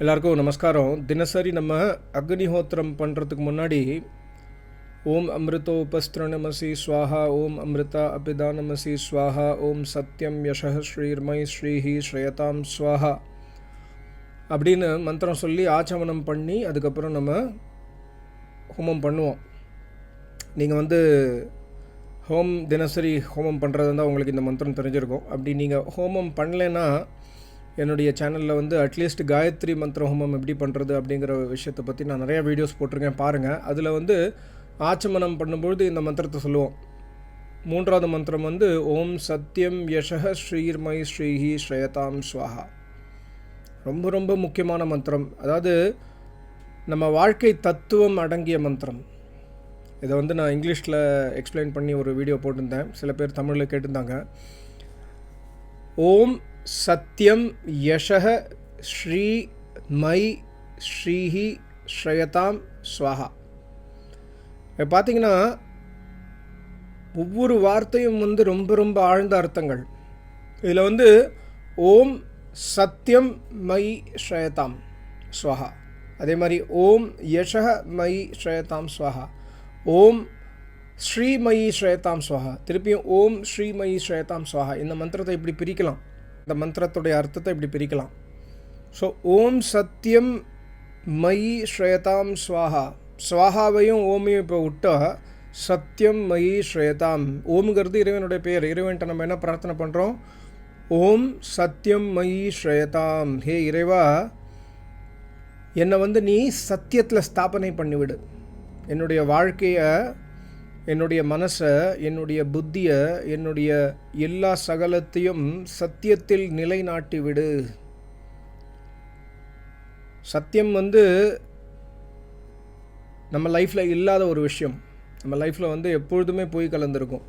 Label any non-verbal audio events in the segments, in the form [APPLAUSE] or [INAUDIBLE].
எல்லாருக்கும் நமஸ்காரம். தினசரி நம்ம அக்னிஹோத்திரம் பண்ணுறதுக்கு முன்னாடி ஓம் அமிர்தோ உபஸ்திரணமசி ஸ்வாஹா ஓம் அமிர்தா அபிதானமசி ஸ்வாஹா ஓம் சத்யம் யஷஹ ஸ்ரீர்மை ஸ்ரீஹி ஸ்ரேயதாம் ஸ்வாஹா அப்படின்னு மந்திரம் சொல்லி ஆச்சமனம் பண்ணி அதுக்கப்புறம் நம்ம ஹோமம் பண்ணுவோம். நீங்கள் வந்து ஹோம் தினசரி ஹோமம் பண்ணுறது தான் உங்களுக்கு இந்த மந்திரம் தெரிஞ்சிருக்கும். அப்படி நீங்கள் ஹோமம் பண்ணலைன்னா என்னுடைய சேனலில் வந்து அட்லீஸ்ட் காயத்ரி மந்திர ஹோமம் எப்படி பண்ணுறது அப்படிங்கிற விஷயத்தை பற்றி நான் நிறையா வீடியோஸ் போட்டிருக்கேன் பாருங்கள் அதில் வந்து ஆச்சமனம் பண்ணும்பொழுது இந்த மந்திரத்தை சொல்லுவோம். மூன்றாவது மந்திரம் வந்து ஓம் சத்யம் யஷக ஸ்ரீர்மை ஸ்ரீஹி ஸ்ரேயதாம் ஸ்வாஹா. ரொம்ப ரொம்ப முக்கியமான மந்திரம். அதாவது நம்ம வாழ்க்கை தத்துவம் அடங்கிய மந்திரம். இதை வந்து நான் இங்கிலீஷில் எக்ஸ்பிளைன் பண்ணி ஒரு வீடியோ போட்டிருந்தேன். சில பேர் தமிழில் கேட்டிருந்தாங்க. ஓம் சத்யம் யசஹ ஸ்ரீ மை ஸ்ரீஹி ஸ்ரயதாம் ஸ்வாஹா. இப்போ பார்த்தீங்கன்னா ஒவ்வொரு வார்த்தையும் வந்து ரொம்ப ரொம்ப ஆழ்ந்த அர்த்தங்கள். இதில் வந்து ஓம் சத்யம் மை ஸ்ரயதாம் ஸ்வஹா. அதே மாதிரி ஓம் யஷஹ மை ஸ்ரயதாம் ஸ்வஹா. ஓம் ஸ்ரீமயி ஸ்ரேதாம் ஸ்வஹா. திருப்பியும் ஓம் ஸ்ரீமயி ஸ்ரேதாம் ஸ்வஹா. இந்த மந்திரத்தை இப்படி பிரிக்கலாம். இந்த மந்திரத்துடைய அர்த்தத்தை இப்படி பிரிக்கலாம். ஸோ ஓம் சத்யம் மயி ஸ்ரேதாம் ஸ்வாஹா. ஸ்வாஹாவையும் ஓமையும் இப்போ விட்டா சத்யம் மயி ஸ்ரேதாம். ஓம்ங்கிறது இறைவனுடைய பெயர் இறைவன்ட்ட நம்ம என்ன பிரார்த்தனை பண்ணுறோம் ஓம் சத்யம் மயி ஸ்ரேதாம். ஹே இறைவா என்னை வந்து நீ சத்தியத்தில் ஸ்தாபனை பண்ணிவிடு. என்னுடைய வாழ்க்கையை என்னுடைய மனசை என்னுடைய புத்தியை என்னுடைய எல்லா சகலத்தையும் சத்தியத்தில் நிலைநாட்டி விடு. சத்தியம் வந்து நம்ம லைஃப்பில் இல்லாத ஒரு விஷயம். நம்ம லைஃப்பில் வந்து எப்பொழுதுமே போய் கலந்துருக்கும்.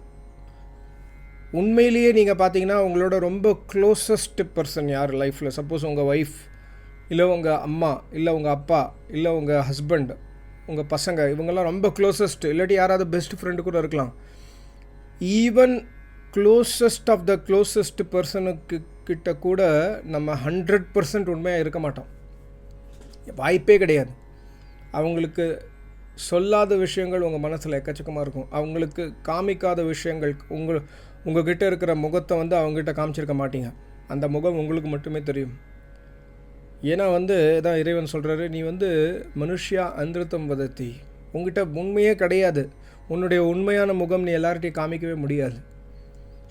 உண்மையிலேயே நீங்கள் பார்த்தீங்கன்னா உங்களோட ரொம்ப க்ளோசஸ்ட் பர்சன் யார் லைஃப்பில் சப்போஸ் உங்கள் ஒய்ஃப் இல்லை உங்கள் அம்மா இல்லை உங்கள் அப்பா இல்லை உங்கள் ஹஸ்பண்ட் உங்கள் பசங்க இவங்கெல்லாம் ரொம்ப க்ளோசஸ்ட் இல்லாட்டி யாராவது பெஸ்ட் ஃப்ரெண்டு கூட இருக்கலாம். Even closest of the closest பர்சனுக்கு கிட்ட கூட நம்ம ஹண்ட்ரட் பர்சன்ட் உண்மையாக இருக்க மாட்டோம். வாய்ப்பே கிடையாது. அவங்களுக்கு சொல்லாத விஷயங்கள் உங்கள் மனசில் எக்கச்சக்கமாக இருக்கும். அவங்களுக்கு காமிக்காத விஷயங்கள் உங்கள் உங்ககிட்ட இருக்கிற முகத்தை வந்து அவங்ககிட்ட காமிச்சிருக்க மாட்டீங்க. அந்த முகம் உங்களுக்கு மட்டுமே தெரியும். ஏன்னா வந்து இதான் இறைவன் சொல்கிறாரு நீ வந்து மனுஷியா அந்திருத்தம் வதத்தி. உங்ககிட்ட உண்மையே கிடையாது. உன்னுடைய உண்மையான முகம் நீ எல்லார்ட்டையும் காமிக்கவே முடியாது.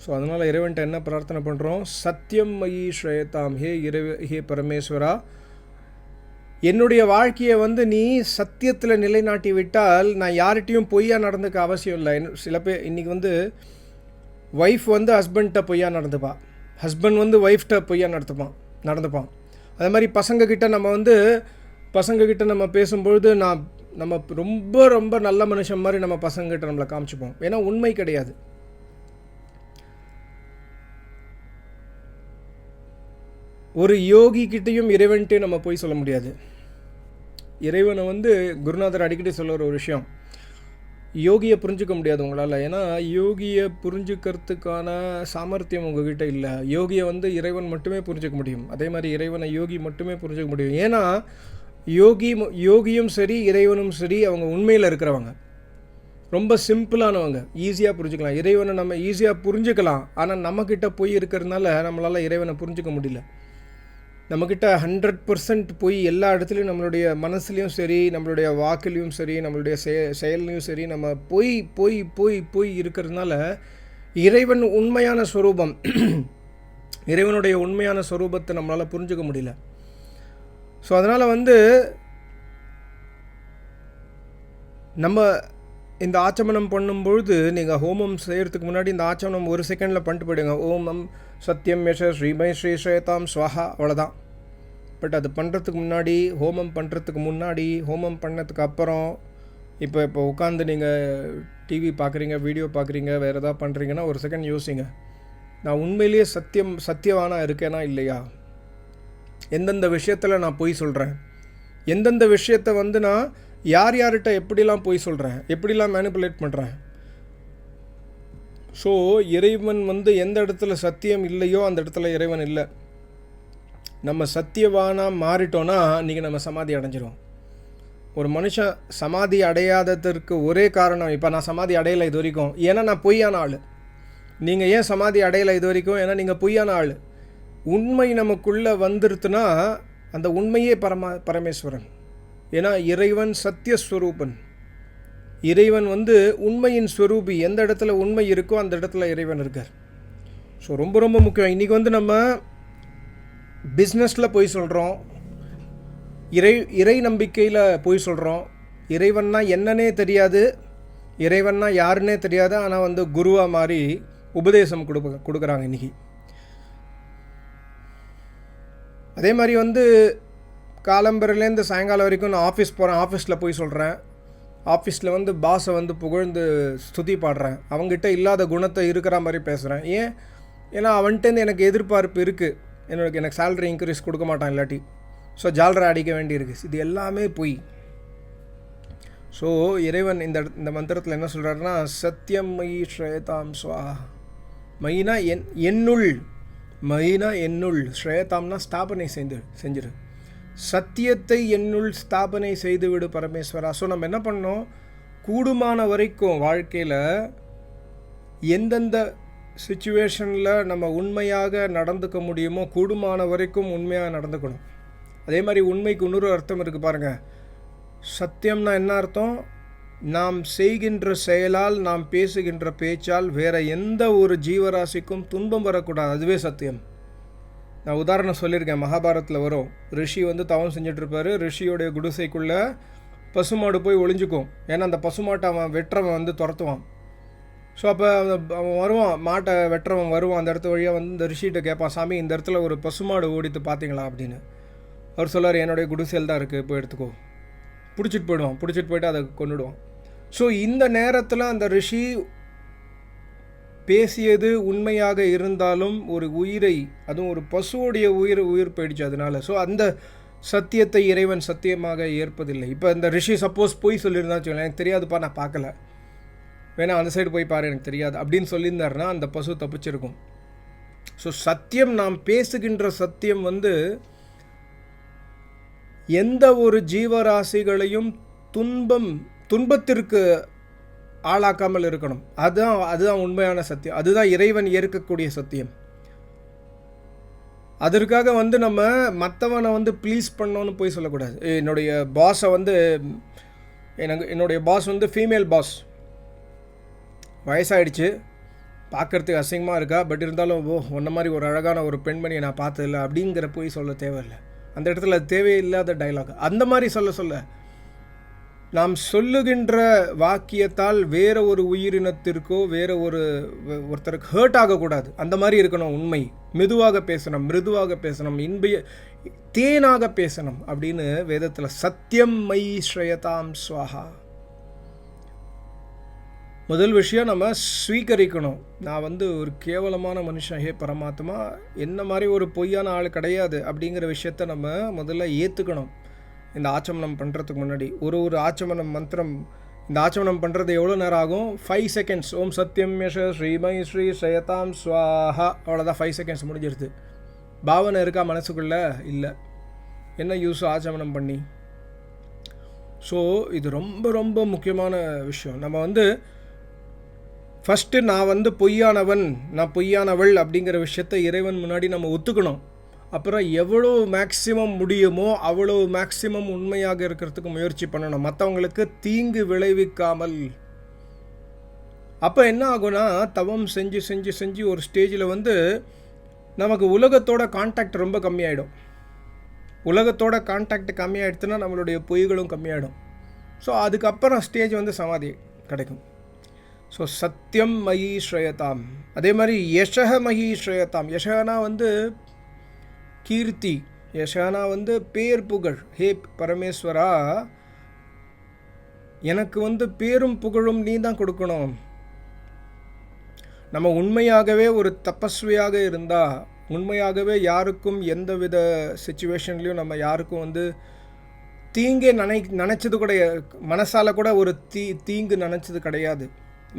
ஸோ அதனால் இறைவன்ட்ட என்ன பிரார்த்தனை பண்ணுறோம் சத்தியம் மயி ஸ்ரேதாம் ஹே இறைவ ஹே பரமேஸ்வரா. என்னுடைய வாழ்க்கையை வந்து நீ சத்தியத்தில் நிலைநாட்டி விட்டால் நான் யார்கிட்டையும் பொய்யா நடந்துக்க அவசியம் இல்லை. சில பேர் இன்றைக்கி வந்து ஒய்ஃப் வந்து ஹஸ்பண்ட்ட பொய்யா நடந்துப்பா. ஹஸ்பண்ட் வந்து ஒய்ஃப்ட்ட பொய்யா நடத்துப்பான் நடந்துப்பான். அதே மாதிரி பசங்கக்கிட்ட நம்ம வந்து பசங்கக்கிட்ட நம்ம பேசும்பொழுது நான் நம்ம ரொம்ப ரொம்ப நல்ல மனுஷன் மாதிரி நம்ம பசங்கக்கிட்ட நம்மளை காமிச்சுப்போம். ஏன்னா உண்மை கிடையாது. ஒரு யோகி கிட்டேயும் இறைவன்ட்டே நம்ம போய் சொல்ல முடியாது. இறைவனை வந்து குருநாதர் அடிக்கடி சொல்லுற ஒரு விஷயம் யோகியை புரிஞ்சுக்க முடியாது உங்களால். ஏன்னா யோகியை புரிஞ்சுக்கிறதுக்கான சாமர்த்தியம் உங்ககிட்ட இல்லை. யோகியை வந்து இறைவன் மட்டுமே புரிஞ்சுக்க முடியும். அதே மாதிரி இறைவனை யோகி மட்டுமே புரிஞ்சுக்க முடியும். ஏன்னா யோகி யோகியும் சரி இறைவனும் சரி அவங்க உண்மையில் இருக்கிறவங்க. ரொம்ப சிம்பிளானவங்க. ஈஸியாக புரிஞ்சுக்கலாம். இறைவனை நம்ம ஈஸியாக புரிஞ்சுக்கலாம். ஆனால் நம்மக்கிட்ட போய் இருக்கிறதுனால நம்மளால் இறைவனை புரிஞ்சுக்க முடியல. நம்மக்கிட்ட ஹண்ட்ரட் பர்சன்ட் போய் எல்லா இடத்துலையும் நம்மளுடைய மனசுலேயும் சரி நம்மளுடைய வாக்குலேயும் சரி நம்மளுடைய செய செயல்லையும் சரி நம்ம போய் போய் போய் போய் இருக்கிறதுனால இறைவன் உண்மையான ஸ்வரூபம் [CLEARS THROAT] இறைவனுடைய உண்மையான ஸ்வரூபத்தை நம்மளால் புரிஞ்சுக்க முடியல. ஸோ அதனால் வந்து நம்ம இந்த ஆச்சமனம் பண்ணும்பொழுது நீங்கள் ஹோமம் செய்கிறதுக்கு முன்னாடி இந்த ஆச்சமனம் ஒரு செகண்டில் பண்ணிட்டு போயிடுங்க. ஓமம் சத்யம் யச ஸ்ரீமை ஸ்ரீ ஸ்ரேதாம் ஸ்வஹா அவ்வளோதான் பட் அது பண்ணுறதுக்கு முன்னாடி ஹோமம் பண்ணுறதுக்கு முன்னாடி ஹோமம் பண்ணதுக்கு அப்புறம் இப்போ இப்போ உட்காந்து நீங்கள் டிவி பார்க்குறீங்க வீடியோ பார்க்குறீங்க வேறு எதாவது பண்ணுறீங்கன்னா ஒரு செகண்ட் யோசிங்க. நான் உண்மையிலேயே சத்தியம் சத்தியவானா இருக்கேனா இல்லையா? எந்தெந்த விஷயத்தில் நான் பொய் சொல்கிறேன் எந்தெந்த விஷயத்தை வந்து நான் யார் யார்கிட்ட எப்படிலாம் பொய் சொல்கிறேன் எப்படிலாம் மேனிப்புலேட் பண்ணுறேன் ஸோ இறைவன் வந்து எந்த இடத்துல சத்தியம் இல்லையோ அந்த இடத்துல இறைவன் இல்லை. நம்ம சத்தியவானாக மாறிட்டோன்னா இன்றைக்கி நம்ம சமாதி அடைஞ்சிரும் ஒரு மனுஷன் சமாதி அடையாததற்கு ஒரே காரணம் இப்போ நான் சமாதி அடையலை இது வரைக்கும் ஏன்னா நான் பொய்யான ஆள். நீங்கள் ஏன் சமாதி அடையலை இது வரைக்கும் ஏன்னா நீங்கள் பொய்யான ஆள். உண்மை நமக்குள்ளே வந்துருத்துனா அந்த உண்மையே பரமா பரமேஸ்வரன். ஏன்னா இறைவன் சத்தியஸ்வரூபன். இறைவன் வந்து உண்மையின் ஸ்வரூபி. எந்த இடத்துல உண்மை இருக்கோ அந்த இடத்துல இறைவன் இருக்கார். ஸோ ரொம்ப ரொம்ப முக்கியம். இன்றைக்கி வந்து நம்ம பிஸ்னஸில் போய் சொல்கிறோம் இறை இறை நம்பிக்கையில் போய் சொல்கிறோம் இறைவன்னா என்னன்னே தெரியாது. இறைவன்னா யாருன்னே தெரியாது. ஆனால் வந்து குருவாக மாதிரி உபதேசம் கொடுக்க கொடுக்குறாங்க இன்றைக்கி அதே மாதிரி வந்து காலம்பரிலேருந்து சாயங்காலம் வரைக்கும் நான் ஆஃபீஸ் போகிறேன் ஆஃபீஸில் போய் சொல்கிறேன் ஆஃபீஸில் வந்து பாஸை வந்து புகழ்ந்து ஸ்துதி பாடுறேன். அவங்ககிட்ட இல்லாத குணத்தை இருக்கிற மாதிரி பேசுகிறேன் ஏன்? ஏன்னா அவன்கிட்டேருந்து எனக்கு எதிர்பார்ப்பு இருக்குது எனக்கு எனக்கு சேலரி இன்க்ரீஸ் கொடுக்க மாட்டான் இல்லாட்டி. ஸோ ஜாலரை அடிக்க வேண்டியிருக்கு. இது எல்லாமே பொய். ஸோ இறைவன் இந்த இந்த மந்திரத்தில் என்ன சொல்கிறாருன்னா சத்தியம் மயி ஸ்ரேதாம் ஸ்வா மைனா என் என்னுள். மைனா என்னுள். ஸ்ரேதாம்னா ஸ்தாபனை செஞ்சு செஞ்சிரு. சத்தியத்தை என்னுள் ஸ்தாபனை செய்துவிடு பரமேஸ்வரா. ஸோ நம்ம என்ன பண்ணோம்? கூடுமான வரைக்கும் வாழ்க்கையில் எந்தெந்த சுச்சுவேஷனில் நம்ம உண்மையாக நடந்துக்க முடியுமோ கூடுமான வரைக்கும் உண்மையாக நடந்துக்கணும். அதே மாதிரி உண்மைக்கு இன்னொரு அர்த்தம் இருக்குது பாருங்கள் சத்தியம்னா என்ன அர்த்தம்? நாம் செய்கின்ற செயலால் நாம் பேசுகின்ற பேச்சால் வேற எந்த ஒரு ஜீவராசிக்கும் துன்பம் வரக்கூடாது. அதுவே சத்தியம். நான் உதாரணம் சொல்லியிருக்கேன். மகாபாரத்தில் வரும். ரிஷி வந்து தவம் செஞ்சிட்ருப்பாரு. ரிஷியோடைய குடிசைக்குள்ளே பசுமாடு போய் ஒளிஞ்சுக்கும். ஏன்னா அந்த பசுமாட்டை அவன் வெட்டுறவன் வந்து துரத்துவான். ஸோ அப்போ அவன் வருவான். மாட்டை வெட்டுறவன் வருவான். அந்த இடத்து வழியாக வந்து இந்த ரிஷிகிட்ட கேட்பான் சாமி இந்த இடத்துல ஒரு பசுமாடு ஓடித்து பார்த்தீங்களா அப்படின்னு. அவர் சொல்லார் என்னுடைய குடிசையில் தான் இருக்குது போய் எடுத்துக்கோ. பிடிச்சிட்டு போயிடுவான். பிடிச்சிட்டு போயிட்டு அதை கொண்டுடுவான். ஸோ இந்த நேரத்தில் அந்த ரிஷி பேசியது உண்மையாக இருந்தாலும் ஒரு உயிரை அதுவும் ஒரு பசுவோடைய உயிர் உயிர் போயிடுச்சு அதனால. ஸோ அந்த சத்தியத்தை இறைவன் சத்தியமாக ஏற்பதில்லை. இப்போ இந்த ரிஷி சப்போஸ் போய் சொல்லியிருந்தான்னு வச்சுக்கோங்களேன் எனக்கு தெரியாதுப்பா நான் பார்க்கல. வேணா அந்த சைடு போய் பாரு எனக்கு தெரியாது. அப்படின்னு சொல்லியிருந்தாருன்னா அந்த பசு தப்பிச்சிருக்கும். ஸோ சத்தியம் நாம் பேசுகின்ற சத்தியம் வந்து எந்த ஒரு ஜீவராசிகளையும் துன்பம் துன்பத்திற்கு ஆளாக்காமல் இருக்கணும். அதுதான் அதுதான் உண்மையான சத்தியம். அதுதான் இறைவன் ஏற்கக்கூடிய சத்தியம். அதற்காக வந்து நம்ம மற்றவனை வந்து ப்ளீஸ் பண்ணோன்னு போய் சொல்லக்கூடாது. என்னுடைய பாஸை வந்து எனக்கு என்னுடைய பாஸ் வந்து ஃபீமேல் பாஸ் வயசாயிடுச்சு. பார்க்குறதுக்கு அசிங்கமாக இருக்கா? பட் இருந்தாலும் ஓ ஒன்ன மாதிரி ஒரு அழகான ஒரு பெண்மணியை நான் பார்த்ததில்ல. அப்படிங்கிற போய் சொல்ல தேவையில்லை. அந்த இடத்துல தேவையில்லாத டைலாக் அந்த மாதிரி சொல்ல சொல்ல. நாம் சொல்லுகின்ற வாக்கியத்தால் வேற ஒரு உயிரினத்திற்கோ வேற ஒரு ஒருத்தருக்கு ஹேர்ட் ஆகக்கூடாது. அந்த மாதிரி இருக்கணும் உண்மை. மெதுவாக பேசணும் மிருதுவாக பேசணும் இன்பிய தேனாக பேசணும் அப்படின்னு வேதத்தில் சத்தியம் மை ஸ்ரேயதாம் ஸ்வாஹா. முதல் விஷயம் நம்ம ஸ்வீகரிக்கணும். நான் வந்து ஒரு கேவலமான மனுஷன் ஹே பரமாத்மா என்ன மாதிரி ஒரு பொய்யான ஆள் கிடையாது அப்படிங்கிற விஷயத்த நம்ம முதல்ல ஏற்றுக்கணும் இந்த ஆச்சமனம் பண்ணுறதுக்கு முன்னாடி ஒரு ஒரு ஆச்சமனம் மந்திரம் இந்த ஆச்சமனம் பண்ணுறது எவ்வளோ நேரம் ஆகும்? ஃபைவ் செகண்ட்ஸ் ஓம் சத்யம் யஷ ஸ்ரீமை ஸ்ரீ ஸ்ரேதாம் ஸ்வாஹா. அவ்வளோதான் ஃபைவ் செகண்ட்ஸ் முடிஞ்சிருது. பாவனை இருக்கா மனசுக்குள்ளே? இல்லை. என்ன யூஸ் ஆச்சமனம் பண்ணி? ஸோ இது ரொம்ப ரொம்ப முக்கியமான விஷயம். நம்ம வந்து ஃபஸ்ட்டு நான் வந்து பொய்யானவன் நான் பொய்யானவள் அப்படிங்கிற விஷயத்த இறைவன் முன்னாடி நம்ம ஒத்துக்கணும். அப்புறம் எவ்வளோ மேக்சிமம் முடியுமோ அவ்வளோ மேக்சிமம் உண்மையாக இருக்கிறதுக்கு முயற்சி பண்ணணும். மற்றவங்களுக்கு தீங்கு விளைவிக்காமல். அப்போ என்ன ஆகும்னா தவம் செஞ்சு செஞ்சு செஞ்சு ஒரு ஸ்டேஜில் வந்து நமக்கு உலகத்தோட கான்டாக்ட் ரொம்ப கம்மியாயிடும். உலகத்தோட கான்டாக்ட் கம்மியாயிடுச்சுன்னா நம்மளுடைய பொய்களும் கம்மியாயிடும். ஸோ அதுக்கப்புறம் ஸ்டேஜ் வந்து சமாதி கிடைக்கும். ஸோ சத்தியம் மயி ஸ்ரேயதாம் அதே மாதிரி யஷக மயி ஸ்ரேயதாம் யஷகனா வந்து கீர்த்தி. யஷானா வந்து பேர் புகழ். ஹே பரமேஸ்வரா எனக்கு வந்து பேரும் புகழும் நீ தான் கொடுக்கணும். நம்ம உண்மையாகவே ஒரு தபஸ்வியாக இருந்தால் உண்மையாகவே யாருக்கும் எந்த வித சுச்சுவேஷன்லேயும் நம்ம யாருக்கும் வந்து தீங்கே நினை நினச்சது கூட மனசால் கூட ஒரு தீ தீங்கு நினச்சது கிடையாது.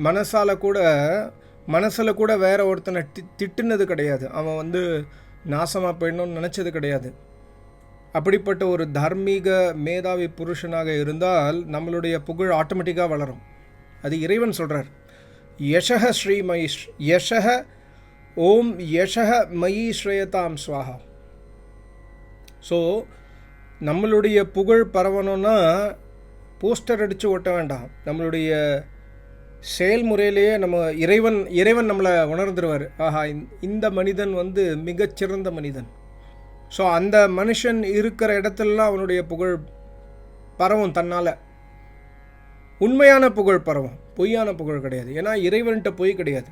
மனசால் கூட மனசில் கூட வேற ஒருத்தனை தி திட்டுனது கிடையாது. அவன் வந்து நாசமாக போயிடணும்னு நினச்சது கிடையாது. அப்படிப்பட்ட ஒரு தார்மீக மேதாவி புருஷனாக இருந்தால் நம்மளுடைய புகழ் ஆட்டோமேட்டிக்காக வளரும். அது இறைவன் சொல்கிறார் யஷக ஸ்ரீ மயி யஷக ஓம் யஷக மயி ஸ்ரேயதாம் ஸ்வாஹா. ஸோ நம்மளுடைய புகழ் பரவணும்னா போஸ்டர் அடித்து ஒட்ட வேண்டாம். நம்மளுடைய செயல்முறையிலேயே நம்ம இறைவன் இறைவன் நம்மளை உணர்ந்துருவார். ஆஹா இந்த- இந்த மனிதன் வந்து மிகச்சிறந்த மனிதன். ஸோ அந்த மனுஷன் இருக்கிற இடத்துலலாம் அவனுடைய புகழ் பரவும் தன்னால். உண்மையான புகழ் பரவும். பொய்யான புகழ் கிடையாது. ஏன்னா இறைவன்கிட்ட பொய் கிடையாது.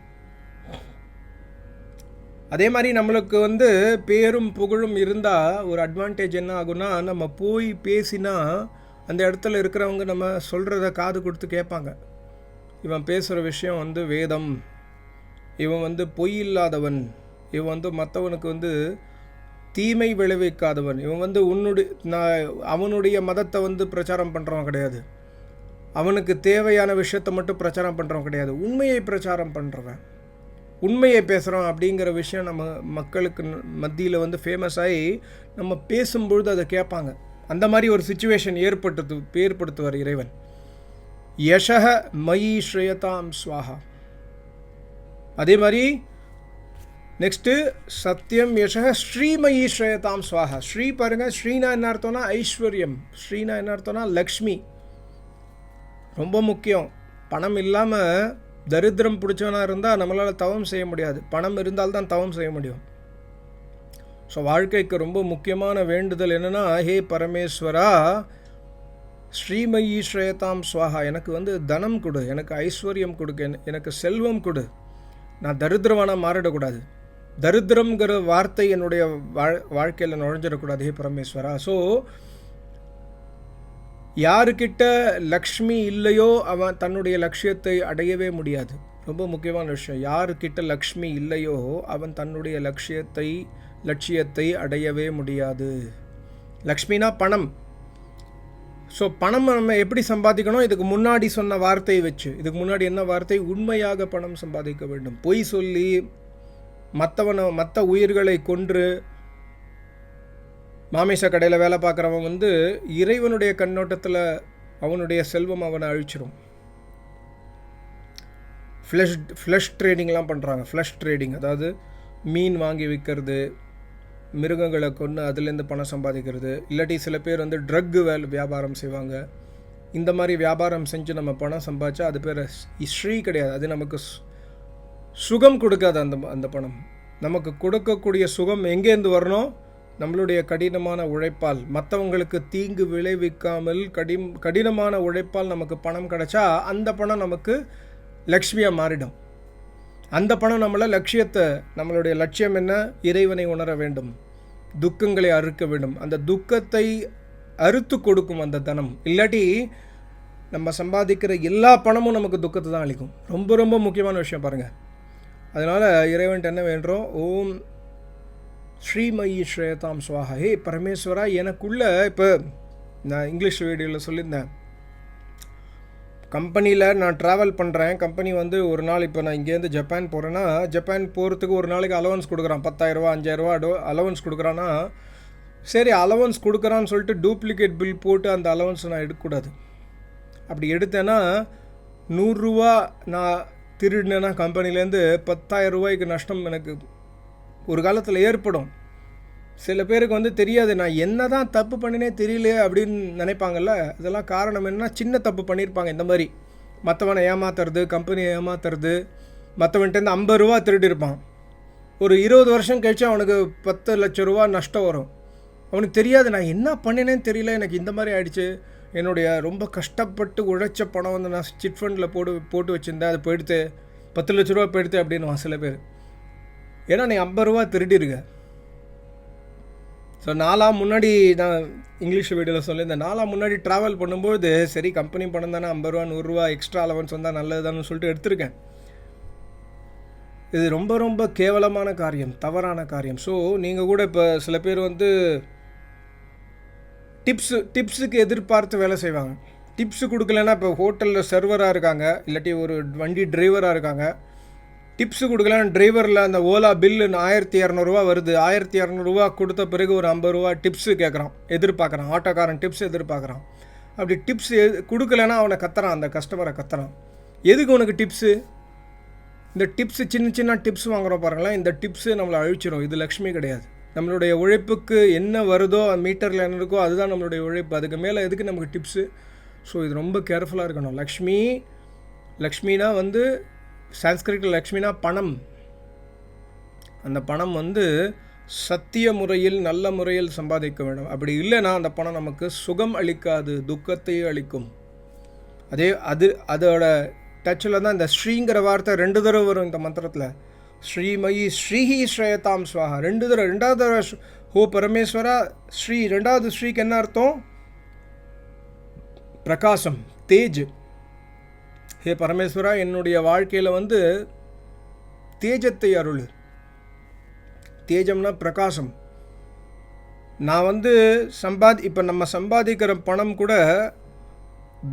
அதே மாதிரி நம்மளுக்கு வந்து பேரும் புகழும் இருந்தால் ஒரு அட்வான்டேஜ் என்ன ஆகும்னா நம்ம போய் பேசினா அந்த இடத்துல இருக்கிறவங்க நம்ம சொல்கிறத காது கொடுத்து கேட்பாங்க. இவன் பேசுகிற விஷயம் வந்து வேதம். இவன் வந்து பொய் இல்லாதவன் இவன் வந்து மற்றவனுக்கு வந்து தீமை விளைவிக்காதவன். இவன் வந்து உன்னுடைய நான் அவனுடைய மதத்தை வந்து பிரச்சாரம் பண்ணுறவன் கிடையாது. அவனுக்கு தேவையான விஷயத்தை மட்டும் பிரச்சாரம் பண்ணுறவன் கிடையாது. உண்மையை பிரச்சாரம் பண்ணுறவன் உண்மையை பேசுகிறோம் அப்படிங்கிற விஷயம் நம்ம மக்களுக்கு மத்தியில் வந்து ஃபேமஸ் ஆகி நம்ம பேசும்பொழுது அதை கேட்பாங்க. அந்த மாதிரி ஒரு சுச்சுவேஷன் ஏற்படுத்து ஏற்படுத்துவார் இறைவன். யஷக மயி ஸ்ரேயதாம் ஸ்வாஹா அதே மாதிரி நெக்ஸ்ட்டு சத்தியம் யஷக ஸ்ரீமயி ஸ்ரேயதாம் ஸ்வாஹா ஸ்ரீ பாருங்க ஸ்ரீனா என்ன அர்த்தம்னா ஐஸ்வர்யம். ஸ்ரீனா என்ன அர்த்தம்னா லக்ஷ்மி. ரொம்ப முக்கியம். பணம் இல்லாமல் தரித்திரம் பிடிச்சவனாக இருந்தால் நம்மளால் தவம் செய்ய முடியாது. பணம் இருந்தால்தான் தவம் செய்ய முடியும். ஸோ வாழ்க்கைக்கு ரொம்ப முக்கியமான வேண்டுதல் என்னென்னா ஹே பரமேஸ்வரா ஸ்ரீமயி ஸ்ரேதாம் ஸ்வாஹா எனக்கு வந்து தனம் கொடு எனக்கு ஐஸ்வர்யம் கொடுக்க எனக்கு செல்வம் கொடு. நான் தரித்திரமான மாறிடக்கூடாது. தரித்திரங்கிற வார்த்தை என்னுடைய வாழ் வாழ்க்கையில் நுழைஞ்சிடக்கூடாது ஹே பரமேஸ்வரா. ஸோ யாருக்கிட்ட லக்ஷ்மி இல்லையோ அவன் தன்னுடைய லட்சியத்தை அடையவே முடியாது. ரொம்ப முக்கியமான விஷயம். யாருக்கிட்ட லக்ஷ்மி இல்லையோ அவன் தன்னுடைய லட்சியத்தை லட்சியத்தை அடையவே முடியாது. லக்ஷ்மினா பணம். ஸோ பணம் நம்ம எப்படி சம்பாதிக்கணும்? இதுக்கு முன்னாடி சொன்ன வார்த்தை வச்சு. இதுக்கு முன்னாடி என்ன வார்த்தை? உண்மையாக பணம் சம்பாதிக்க வேண்டும். பொய் சொல்லி மற்றவனை மற்ற உயிர்களை கொன்று மாமிச கடையில் வேலை பார்க்குறவன் வந்து இறைவனுடைய கண்ணோட்டத்தில் அவனுடைய செல்வம் அவனை அழிச்சிடும் ஃப்ளஷ் ஃப்ளஷ் ட்ரேடிங்லாம் பண்ணுறாங்க ஃப்ளஷ் ட்ரேடிங் அதாவது மீன் வாங்கி விற்கிறது மிருகங்களை கொன்று அதுலேருந்து பணம் சம்பாதிக்கிறது. இல்லாட்டி சில பேர் வந்து ட்ரக்கு வேல் வியாபாரம் செய்வாங்க. இந்த மாதிரி வியாபாரம் செஞ்சு நம்ம பணம் சம்பாதிச்சா அது பேர் ஸ்ரீ கிடையாது. அது நமக்கு சு- சுகம் கொடுக்காது அந்த அந்த பணம். நமக்கு கொடுக்கக்கூடிய சுகம் எங்கேருந்து வரணும்? நம்மளுடைய கடினமான உழைப்பால். மற்றவங்களுக்கு தீங்கு விளைவிக்காமல் கடிம் கடினமான உழைப்பால் நமக்கு பணம் கிடைச்சா அந்த பணம் நமக்கு லக்ஷ்மியாக மாறிடும். அந்த பணம் நம்மளை லட்சியத்தை நம்மளுடைய லட்சியம் என்ன? இறைவனை உணர வேண்டும். துக்கங்களை அறுக்க வேண்டும். அந்த துக்கத்தை அறுத்து கொடுக்கும் அந்த தனம். இல்லாட்டி நம்ம சம்பாதிக்கிற எல்லா பணமும் நமக்கு துக்கத்தை தான் அளிக்கும். ரொம்ப ரொம்ப முக்கியமான விஷயம் பாருங்கள் அதனால் இறைவன்ட்டு என்ன வேண்டோம் ஓம் ஸ்ரீமயி ஸ்ரேதாம் சுவாஹா ஹே பரமேஸ்வரா எனக்குள்ள இப்போ நான் இங்கிலீஷ் வீடியோவில் சொல்லியிருந்தேன். கம்பெனியில் நான் ட்ராவல் பண்ணுறேன் கம்பெனி வந்து ஒரு நாள் இப்போ நான் இங்கேருந்து ஜப்பான் போகிறேன்னா ஜப்பான் போகிறதுக்கு ஒரு நாளைக்கு அலவன்ஸ் கொடுக்குறான். பத்தாயிரரூவா அஞ்சாயிரரூவா அடோ அலவன்ஸ் கொடுக்குறான்னா சரி அலவன்ஸ் கொடுக்குறான்னு சொல்லிட்டு டூப்ளிகேட் பில் போட்டு அந்த அலவன்ஸ் நான் எடுக்கக்கூடாது. அப்படி எடுத்தேன்னா நூறுரூவா நான் திருடினேன்னா கம்பெனிலேருந்து பத்தாயிரம் ரூபாய்க்கு நஷ்டம் எனக்கு ஒரு காலத்தில் ஏற்படும். சில பேருக்கு வந்து தெரியாது நான் என்ன தான் தப்பு பண்ணினே தெரியல அப்படின்னு நினைப்பாங்கல்ல? இதெல்லாம் காரணம் என்னன்னா சின்ன தப்பு பண்ணியிருப்பாங்க இந்த மாதிரி. மற்றவனை ஏமாத்துறது கம்பெனியை ஏமாத்துறது மற்றவன்ட்டேருந்து ஐம்பது ரூபா திருடி இருப்பான் ஒரு இருபது வருஷம் கழிச்சு அவனுக்கு பத்து லட்ச ரூபா நஷ்டம் வரும். அவனுக்கு தெரியாது நான் என்ன பண்ணினேன்னு தெரியல எனக்கு இந்த மாதிரி ஆயிடுச்சு. என்னுடைய ரொம்ப கஷ்டப்பட்டு உழைச்ச பணம் வந்து நான் சிட் ஃபண்டில் போட்டு போட்டு வச்சுருந்தேன் அது போயிடுத்து. பத்து லட்ச ரூபா போயிடுத்து அப்படின்னு சில பேர். ஏன்னா நீ ஐம்பது ரூபா திருடிருக்க. ஸோ நாளாக முன்னாடி நான் இங்கிலீஷ் வீடியோவில் சொல்லியிருந்தேன். நாளாக முன்னாடி ட்ராவல் பண்ணும்போது சரி கம்பெனி பணம் தானே ஐம்பது ரூபா நூறுரூவா எக்ஸ்ட்ரா அலவன்ஸ் வந்தால் நல்லதுதான்னு சொல்லிட்டு எடுத்திருக்கேன். இது ரொம்ப ரொம்ப கேவலமான காரியம் தவறான காரியம். ஸோ நீங்கள் கூட இப்போ சில பேர் வந்து டிப்ஸு டிப்ஸுக்கு எதிர்பார்த்து வேலை செய்வாங்க. டிப்ஸு கொடுக்கலன்னா இப்போ ஹோட்டலில் சர்வராக இருக்காங்க இல்லாட்டி ஒரு வண்டி டிரைவராக இருக்காங்க. டிப்ஸு கொடுக்கலாம். டிரைவரில் அந்த ஓலா பில்லுன்னு ஆயிரத்தி இரநூறுவா வருது. ஆயிரத்தி இரநூறுவா கொடுத்த பிறகு ஒரு ஐம்பது ரூபா டிப்ஸு கேட்குறான் எதிர்பார்க்குறான் ஆட்டோக்காரன் டிப்ஸ் எதிர்பார்க்குறான் அப்படி டிப்ஸ் எது கொடுக்கலன்னா அவனை கத்துறான். அந்த கஸ்டமரை கத்துறான். எதுக்கு உனக்கு டிப்ஸு இந்த டிப்ஸு சின்ன சின்ன டிப்ஸ் வாங்குறோம் பாருங்களேன். இந்த டிப்ஸு நம்மளை அழிச்சிடும் இது லக்ஷ்மி கிடையாது. நம்மளுடைய உழைப்புக்கு என்ன வருதோ மீட்டரில் என்ன இருக்கோ அதுதான் நம்மளுடைய உழைப்பு. அதுக்கு மேலே எதுக்கு நமக்கு டிப்ஸு ஸோ இது ரொம்ப கேர்ஃபுல்லாக இருக்கணும். லக்ஷ்மி லக்ஷ்மினா வந்து சான்ஸ்கிரிட்டில் லக்ஷ்மினா பணம். அந்த பணம் வந்து சத்திய முறையில் நல்ல முறையில் சம்பாதிக்க வேண்டும். அப்படி இல்லைன்னா அந்த பணம் நமக்கு சுகம் அளிக்காது துக்கத்தையே அளிக்கும். அதே அது அதோட டச்சில் தான் இந்த ஸ்ரீங்கிற வார்த்தை ரெண்டு தடவை வரும் இந்த மந்திரத்தில். ஸ்ரீமயி ஸ்ரீஹி ஸ்ரேயதாம் ஸ்வாஹா ரெண்டு தடவை ரெண்டாவது தடவை ஹோ பரமேஸ்வரா ஸ்ரீ ரெண்டாவது ஸ்ரீக்கு என்ன அர்த்தம்? பிரகாசம் தேஜ். ஹே பரமேஸ்வரா என்னுடைய வாழ்க்கையில் வந்து தேஜத்தை அருள். தேஜம்னா பிரகாசம். நான் வந்து சம்பாதி இப்போ நம்ம சம்பாதிக்கிற பணம் கூட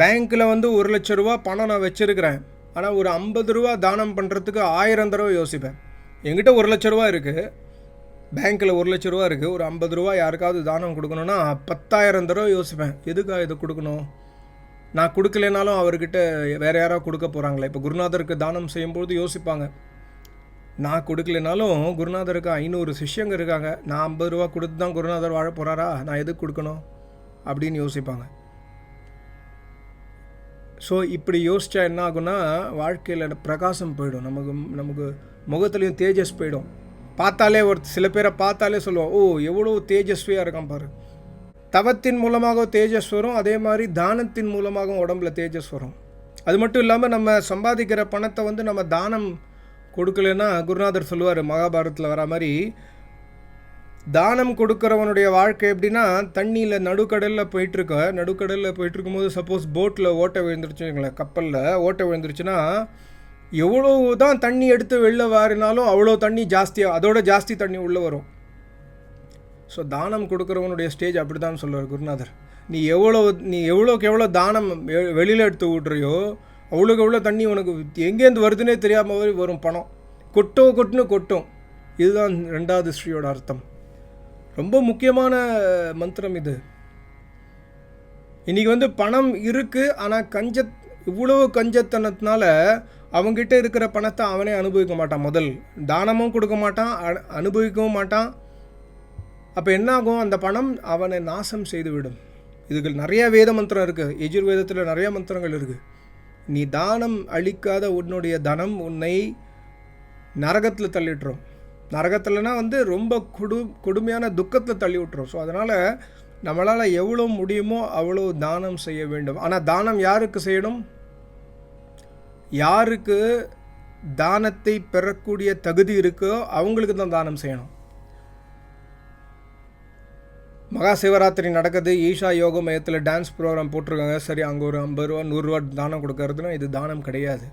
பேங்க்கில் வந்து ஒரு லட்ச ரூபா பணம் நான் வச்சுருக்கிறேன். ஆனால் ஒரு ஐம்பது ரூபா தானம் பண்ணுறதுக்கு ஆயிரம் தடவை யோசிப்பேன். எங்கிட்ட ஒரு லட்ச ரூபா இருக்குது பேங்க்கில் ஒரு லட்ச ரூபா இருக்குது ஒரு ஐம்பது ரூபா யாருக்காவது தானம் கொடுக்கணுன்னா பத்தாயிரம் தடவை யோசிப்பேன். எதுக்காக இது கொடுக்கணும்? நான் கொடுக்கலனாலும் அவர்கிட்ட வேறு யாராவது கொடுக்க போகிறாங்களே இப்போ குருநாதருக்கு தானம் செய்யும்போது யோசிப்பாங்க. நான் கொடுக்கலனாலும் குருநாதருக்கு ஐநூறு சிஷ்யங்க இருக்காங்க. நான் ஐம்பது ரூபா கொடுத்து தான் குருநாதர் வாழ போகிறாரா நான் எதுக்கு கொடுக்கணும்? அப்படின்னு யோசிப்பாங்க. ஸோ இப்படி யோசித்தா என்ன ஆகும்னா வாழ்க்கையில் பிரகாசம் போயிடும். நமக்கு நமக்கு முகத்துலேயும் தேஜஸ் போயிடும். பார்த்தாலே ஒரு சில பேரை பார்த்தாலே சொல்லுவோம் ஓ எவ்வளோ தேஜஸ்வியாக இருக்கான் பாரு. தவத்தின் மூலமாக தேஜஸ் வரும் அதே மாதிரி தானத்தின் மூலமாகவும் உடம்புல தேஜஸ் வரும். அது மட்டும் இல்லாமல் நம்ம சம்பாதிக்கிற பணத்தை வந்து நம்ம தானம் கொடுக்கலன்னா குருநாதர் சொல்லுவார் மகாபாரதத்தில் வர மாதிரி தானம் கொடுக்குறவனுடைய வாழ்க்கை எப்படின்னா தண்ணியில் நடுக்கடலில் போயிட்டுருக்க நடுக்கடலில் போயிட்டுருக்கும்போது சப்போஸ் போட்டில் ஓட்டை விழுந்துருச்சுங்களேன் கப்பலில் ஓட்டை விழுந்துருச்சுன்னா எவ்வளோ தான் தண்ணி எடுத்து வெளில வாரினாலும் அவ்வளோ தண்ணி ஜாஸ்தியாக அதோட ஜாஸ்தி தண்ணி உள்ளே வரும். ஸோ தானம் கொடுக்குறவனுடைய ஸ்டேஜ் அப்படி தான் சொல்லுவார் குருநாதர். நீ எவ்வளோ நீ எவ்வளோக்கு எவ்வளோ தானம் வெ- வெளியில் எடுத்து விட்றியோ அவ்வளோக்கு எவ்வளோ தண்ணி உனக்கு எங்கேருந்து வருதுன்னே தெரியாமல் வரும் பணம். கொட்டோ கொட்டுன்னு கொட்டும். இதுதான் ரெண்டாவது ஸ்ரீயோட அர்த்தம். ரொம்ப முக்கியமான மந்திரம் இது. இன்றைக்கி வந்து பணம் இருக்குது ஆனால் கஞ்ச இவ்வளவு கஞ்சத்தனத்தினால அவங்ககிட்ட இருக்கிற பணத்தை அவனே அனுபவிக்க மாட்டான் முதல். தானமும் கொடுக்க மாட்டான் அனுபவிக்கவும் மாட்டான் அப்போ என்னாகும்? அந்த பணம் அவனை நாசம் செய்துவிடும். இதுக்கு நிறைய வேத மந்திரம் இருக்குது எஜுர்வேதத்தில் நிறைய மந்திரங்கள் இருக்குது நீ தானம் அளிக்காத உன்னுடைய தனம் உன்னை நரகத்தில் தள்ளிட்டுரும். நரகத்தில்னா வந்து ரொம்ப கொடு கொடுமையான துக்கத்தில் தள்ளி விட்டுரும் ஸோ அதனால் நம்மளால் எவ்வளோ முடியுமோ அவ்வளோ தானம் செய்ய வேண்டும். ஆனால் தானம் யாருக்கு செய்யணும்? யாருக்கு தானத்தை பெறக்கூடிய தகுதி இருக்கோ அவங்களுக்கு தான் தானம் செய்யணும். மகா சிவராத்திரி நடக்குது. ஈஷா யோக மையத்தில் டான்ஸ் ப்ரோக்ராம் போட்டிருக்காங்க. சரி அங்கே ஒரு ஐம்பது ரூபா நூறுரூவா தானம் கொடுக்கறதுனா இது தானம் கிடையாது.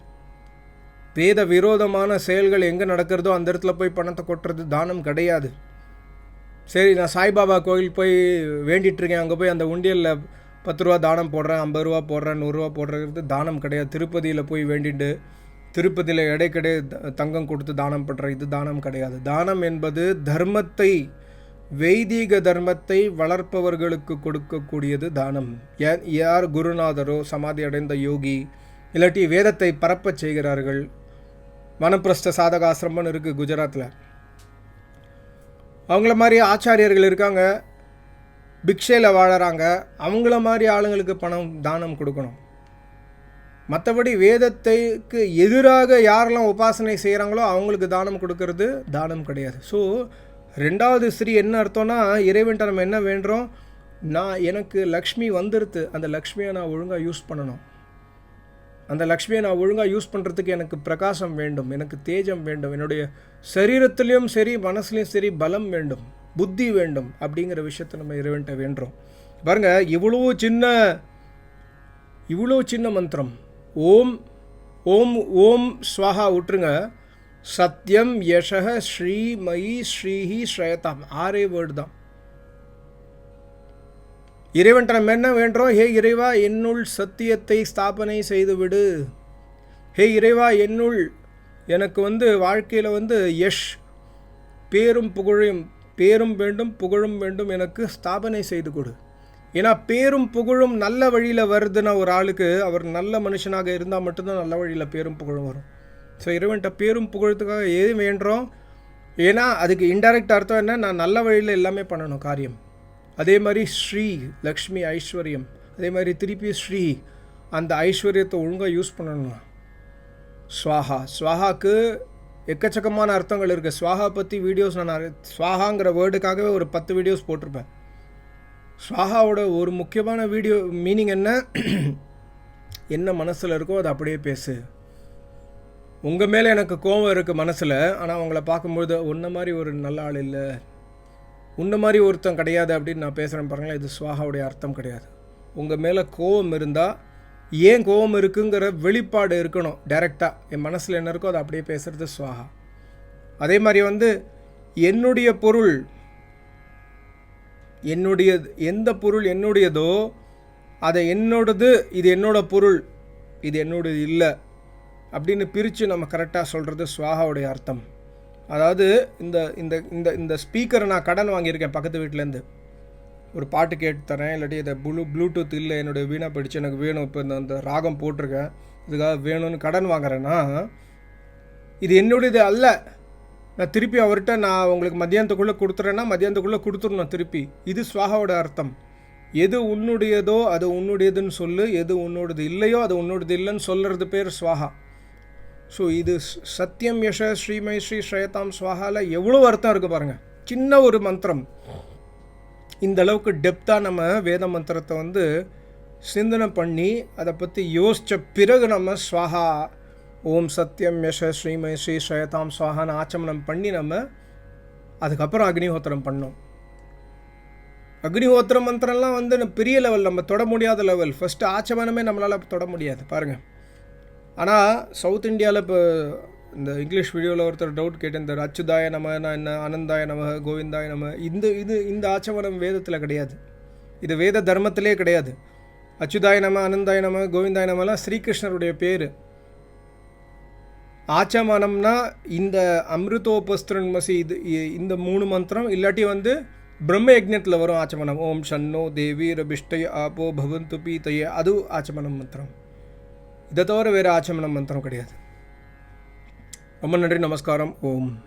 வேத விரோதமான செயல்கள் எங்கே நடக்கிறதோ அந்த இடத்துல போய் பணத்தை கொட்டுறது தானம் கிடையாது. சரி நான் சாய்பாபா கோயில் போய் வேண்டிட்டு இருக்கேன். அங்கே போய் அந்த உண்டியலில் பத்து ரூபா தானம் போடுறேன் ஐம்பது ரூபா போடுறேன் நூறுரூவா போடுறது தானம் கிடையாது. திருப்பதியில் போய் வேண்டிட்டு திருப்பதியில் எடைக்கடை த- தங்கம் கொடுத்து தானம் பண்ணுற இது தானம் கிடையாது. தானம் என்பது தர்மத்தை வைதீக தர்மத்தை வளர்ப்பவர்களுக்கு கொடுக்கக்கூடியது தானம். யார் குருநாதரோ சமாதி அடைந்த யோகி இல்லாட்டி வேதத்தை பரப்பச் செய்கிறார்கள். வனப்பிரஸ்த சாதகாசிரமம்னு இருக்குது குஜராத்தில் அவங்கள மாதிரி ஆச்சாரியர்கள் இருக்காங்க பிக்ஷையில் வாழறாங்க அவங்கள மாதிரி ஆளுங்களுக்கு பணம் தானம் கொடுக்கணும். மற்றபடி வேதத்தைக்கு எதிராக யாரெல்லாம் உபாசனை செய்கிறாங்களோ அவங்களுக்கு தானம் கொடுக்கறது தானம் கிடையாது. ஸோ ரெண்டாவது ஸ்ரீ என்ன அர்த்தம்னா இறைவன்ட்ட நம்ம என்ன வேண்டுறோம்? நான் எனக்கு லக்ஷ்மி வந்துடுது அந்த லக்ஷ்மியை நான் ஒழுங்காக யூஸ் பண்ணணும். அந்த லக்ஷ்மியை நான் ஒழுங்காக யூஸ் பண்ணுறதுக்கு எனக்கு பிரகாசம் வேண்டும். எனக்கு தேஜம் வேண்டும். என்னுடைய சரீரத்துலேயும் சரி மனசுலேயும் சரி பலம் வேண்டும். புத்தி வேண்டும் அப்படிங்கிற விஷயத்தை நம்ம இறைவன்ட்ட வேண்டுறோம். பாருங்கள் இவ்வளோ சின்ன இவ்வளோ சின்ன மந்திரம். ஓம் ஓம் ஓம் ஸ்வாஹா விட்டுருங்க சத்யம் யஷக ஸ்ரீ மயி ஸ்ரீஹி ஸ்ரயதாம் ஆறே வேர்டு தான். இறைவன் நம்ம என்ன வேண்டோம் ஹே இறைவா என்னுள் சத்தியத்தை ஸ்தாபனை செய்துவிடு. ஹே இறைவா என்னுள் எனக்கு வந்து வாழ்க்கையில் வந்து யஷ் பேரும் புகழும் பேரும் வேண்டும் புகழும் வேண்டும் எனக்கு ஸ்தாபனை செய்து கொடு. ஏன்னா பேரும் புகழும் நல்ல வழியில் வருதுன்னா ஒரு ஆளுக்கு அவர் நல்ல மனுஷனாக இருந்தால் மட்டும்தான் நல்ல வழியில் பேரும் புகழும் வரும். ஸோ இறைவன்கிட்ட பேரும் புகழத்துக்காக எது வேண்டுறோம். ஏன்னா அதுக்கு இன்டைரக்ட் அர்த்தம் என்ன? நான் நல்ல வழியில் எல்லாமே பண்ணணும் காரியம். அதே மாதிரி ஸ்ரீ லக்ஷ்மி ஐஸ்வர்யம். அதே மாதிரி திருப்பி ஸ்ரீ அந்த ஐஸ்வர்யத்தை ஒழுங்காக யூஸ் பண்ணணும் ஸ்வாஹா. ஸ்வாஹாக்கு எக்கச்சக்கமான அர்த்தங்கள் இருக்குது ஸ்வாஹா பற்றி வீடியோஸ் நான் ஸ்வாஹாங்கிற வேர்டுக்காகவே ஒரு பத்து வீடியோஸ் போட்டிருப்பேன். ஸ்வாஹாவோட ஒரு முக்கியமான வீடியோ மீனிங் என்ன? [CLEARS THROAT] என்ன மனசில் இருக்கோ அதை அப்படியே பேசு. உங்கள் மேலே எனக்கு கோவம் இருக்குது மனசில் ஆனால் உங்களை பார்க்கும்பொழுது உன்ன மாதிரி ஒரு நல்ல ஆள் இல்லை. உன்ன மாதிரி ஒருத்தன் கிடையாது அப்படின்னு நான் பேசுகிறேன் பாருங்களேன் இது சுவாகாவுடைய அர்த்தம் கிடையாது. உங்கள் மேலே கோவம் இருந்தால் ஏன் கோவம் இருக்குங்கிற வெளிப்பாடு இருக்கணும் டைரெக்டாக என் மனசில் என்ன இருக்கோ அதை அப்படியே பேசுகிறது சுவாகா அதே மாதிரி வந்து என்னுடைய பொருள் என்னுடைய எந்த பொருள் என்னுடையதோ அதை என்னோடது இது என்னோட பொருள் இது என்னோடது இல்லை. அப்படின்னு பிரித்து நம்ம கரெக்டாக சொல்கிறது சுவாகாவுடைய அர்த்தம். அதாவது இந்த இந்த இந்த இந்த ஸ்பீக்கரை நான் கடன் வாங்கியிருக்கேன் பக்கத்து வீட்டிலேருந்து ஒரு பாட்டு கேட்டு தரேன் இல்லாட்டி இதை ப்ளூ ப்ளூடூத் இல்லை என்னுடைய வீணாக படித்து எனக்கு வேணும். இப்போ இந்த அந்த ராகம் போட்டிருக்கேன் இதுக்காக வேணும்னு கடன் வாங்குறேன்னா இது என்னுடையது அல்ல. நான் திருப்பி அவர்கிட்ட நான் உங்களுக்கு மத்தியானத்துக்குள்ளே கொடுத்துறேன்னா மத்தியானத்துக்குள்ளே கொடுத்துடணும் திருப்பி. இது சுவாகாவோட அர்த்தம். எது உன்னுடையதோ அது உன்னுடையதுன்னு சொல்லு. எது உன்னோடது இல்லையோ அது உன்னோடது இல்லைன்னு சொல்கிறது பேர் சுவாகா ஸோ இது ஸ்- சத்தியம் யஷ ஸ்ரீமை ஸ்ரீ ஸ்ரேதாம் ஸ்வாகால எவ்வளோ அர்த்தம் இருக்குது பாருங்கள் சின்ன ஒரு மந்திரம். இந்த அளவுக்கு டெப்த்தாக நம்ம வேத மந்திரத்தை வந்து சிந்தனை பண்ணி அதை பற்றி யோசித்த பிறகு நம்ம ஸ்வாஹா ஓம் சத்யம் யஷ ஸ்ரீமை ஸ்ரீ ஸ்ரேதாம் ஸ்வாகான்னு ஆச்சமனம் பண்ணி நம்ம அதுக்கப்புறம் அக்னிஹோத்திரம் பண்ணோம். அக்னிஹோத்திர மந்திரம்லாம் வந்து பெரிய லெவல் நம்ம தொட முடியாத லெவல் ஃபஸ்ட்டு ஆச்சமனமே நம்மளால் தொட முடியாது. பாருங்கள் ஆனால் சவுத் இந்தியாவில் இப்போ இந்த இங்கிலீஷ் வீடியோவில் ஒருத்தர் டவுட் கேட்டிருந்தார் அச்சுதாய நம என்ன ஆனந்தாய நம கோவிந்தாய நம இந்த இது இந்த ஆச்சமனம் வேதத்தில் கிடையாது. இது வேத தர்மத்திலே கிடையாது. அச்சுதாய நம அனந்தாய நம கோவிந்தாய நமலாம் ஸ்ரீகிருஷ்ணருடைய பேர். ஆச்சமனம்னா இந்த அமிர்தோபஸ்திரன் மசி இது இந்த மூணு மந்திரம் இல்லாட்டி வந்து பிரம்ம யஜ்ஞத்தில் வரும் ஆச்சமனம் ஓம் ஷன்னோ தேவி ரபிஷ்டய ஆபோ பவந்து பீதய அது ஆச்சமனம் மந்திரம். இதை தவிர வேறு ஆச்சமனம் மந்திரம் கிடையாது. ரொம்ப நன்றி நமஸ்காரம். ஓம்.